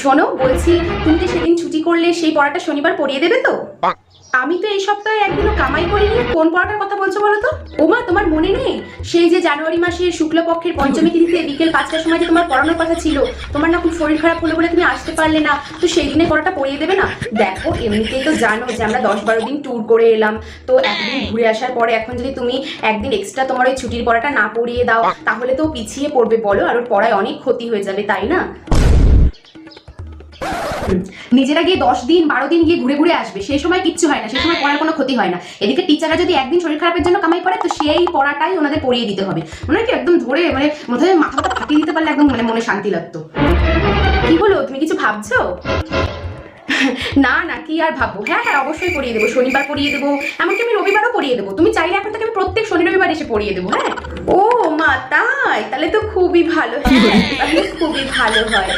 শোনো বলছি তুমি যে সেদিন ছুটি করলে সেই পড়াটা শনিবার পড়িয়ে দেবে তো? আমি তো এই সপ্তাহে একদিনও কামাই করিনি। কোন পড়াটার কথা বলছো বলো তো? ওমা তোমার মনে নেই? সেই যে জানুয়ারি মাসের শুক্লপক্ষের পঞ্চমী তিথিতে বিকেল পাঁচটার সময় যে তোমার পড়ানোর কথা ছিল তোমার না খুব শরীর খারাপ হলো বলে তুমি আসতে পারলে না। তো সেই দিনে পড়াটা পড়িয়ে দেবে না? দেখো এমনিতেই তো জানো যে আমরা দশ বারো দিন ট্যুর করে এলাম। তো একদিন ঘুরে আসার পরে এখন যদি তুমি একদিন এক্সট্রা তোমার ওই ছুটির পড়াটা না পড়িয়ে দাও তাহলে তো পিছিয়ে পড়বে বলো। আর ওর পড়ায় অনেক ক্ষতি হয়ে যাবে তাই না? নিজেরা গিয়ে দশ দিন, বারো দিন গিয়ে ঘুরে ঘুরে আসবে। সেই সময় কিচ্ছু হয় না, সেই সময় পড়ার কোনো ক্ষতি হয় না। এদিকে টিচাররা যদি একদিন শরীর খারাপের জন্য কামাই করে, তো সেই পড়াটাই ওনাদের পড়িয়ে দিতে হবে। মনে কি একদম ধরে মানে মাথায় মাথা মাথা ফাটিয়ে দিতে পারলে একদম মানে মনে শান্তি লাগতো। কি হলো? তুমি কিছু ভাবছ? না না, কি আর ভাববো? হ্যাঁ হ্যাঁ অবশ্যই পড়িয়ে দেবো। শনিবার পড়িয়ে দেবো। এমনকি আমি রবিবারও পড়িয়ে দেবো। তুমি চাইলে এখন থেকে আমি প্রত্যেক শনি রবিবার এসে পড়িয়ে দেবো হ্যাঁ? ও মা, তাই? তাহলে তো খুবই ভালো হ্যাঁ। খুবই ভালো হয়।